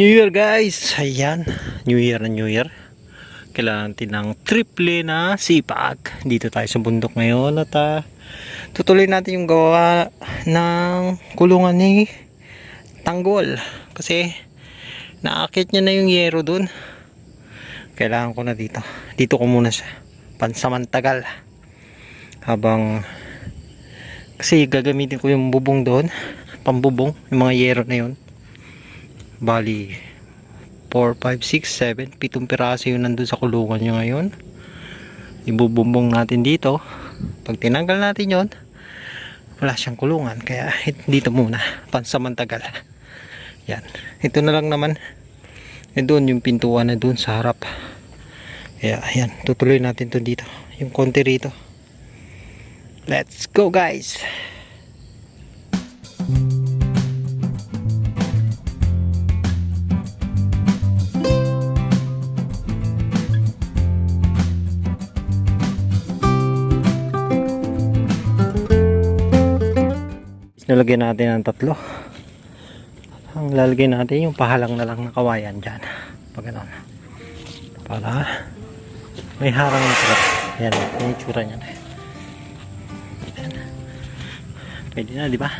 New Year guys! Ayan, New Year na New Year. Kailangan natin ng triple na sipag. Dito tayo sa bundok ngayon at ah, tutuloy natin yung gawa ng kulungan ni Tanggol. Kasi naakit niya na yung yero dun. Kailangan ko na dito. Dito ko muna siya. Pansamantagal. Habang kasi gagamitin ko yung bubong doon. Pambubong. Yung mga yero na yun. Bali, 4, 5, 6, 7, pitong piraso yun nandun sa kulungan nyo ngayon. Ibubumbong natin dito. Pag tinanggal natin yon wala siyang kulungan. Kaya dito muna, pansamantagal. Yan. Ito na lang naman. E doon yung pintuan na doon sa harap. Kaya ayan, tutuloy natin to dito. Yung konti rito. Let's go guys! Nalagyan natin ng tatlo. Ang lalagyan natin yung pahalang na lang na kawayan dyan. Pag ganun. Para may harang na sila. Ayan, yung itsura niyan. Ayan. Pwede na, di ba?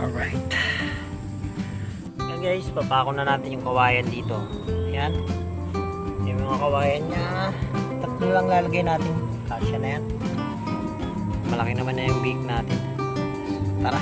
Alright. Ayan guys, papako na natin yung kawayan dito. Ayan. Yung mga kawayan niya, tatlo lang lalagay natin. Kasya na yan malaki naman na yung big natin. Tara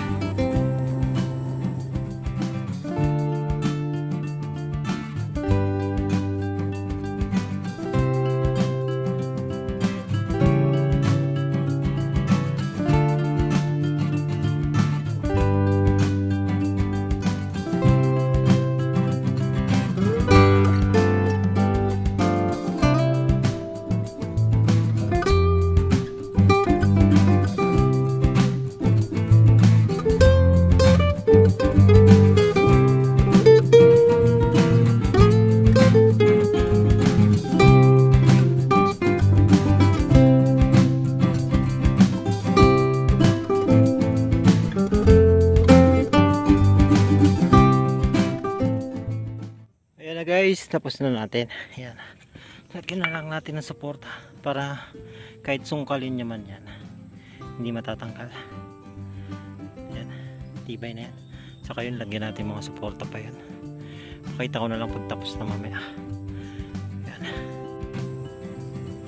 na guys, tapos na natin. Ayan. Lagyan na lang natin ng suporta para kahit sungkalin niya man yan, hindi matatangkal. Ayan. Tibay na yan. Saka yun, lagyan natin mga suporta pa yan. Pakita ko na lang pag tapos na mamaya. Ayan.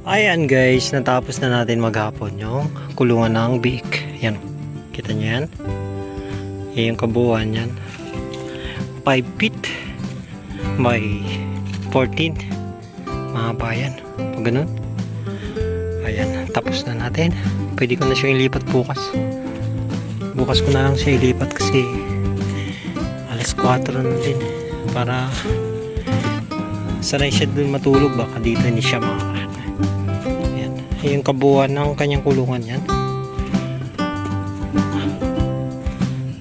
Ayan guys, natapos na natin maghapon yung kulungan ng biik. Ayan. Kita yan? Yan yung kabuuan yan. 5 feet by 14 mga bayan. Pag ganun. Ayan tapos na natin. Pwede ko na siya ilipat bukas. Bukas ko na lang siya ilipat kasi alas 4 na din. Para sanay siya dun matulog. Baka dito hindi siya makakain ayan. Yung kabuuan ng kanyang kulungan yan.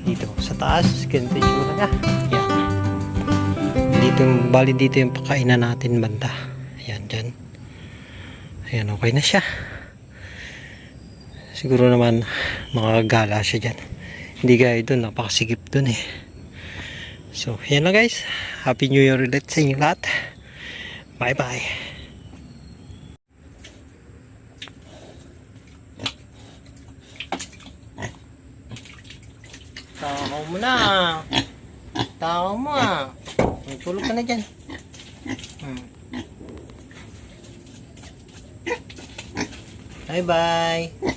Dito sa taas. Ganito yung niya dito yung bali dito yung pakainan natin banda. Ayan dyan. Ayan okay na siya. Siguro naman makagala siya dyan. Hindi gaya doon napakasigip doon eh. So yan na guys. Happy new year ulit sa inyo lahat. Bye bye Takaw mo na. Takaw mo ah. Tulog ka na dyan. Hmm. Bye bye.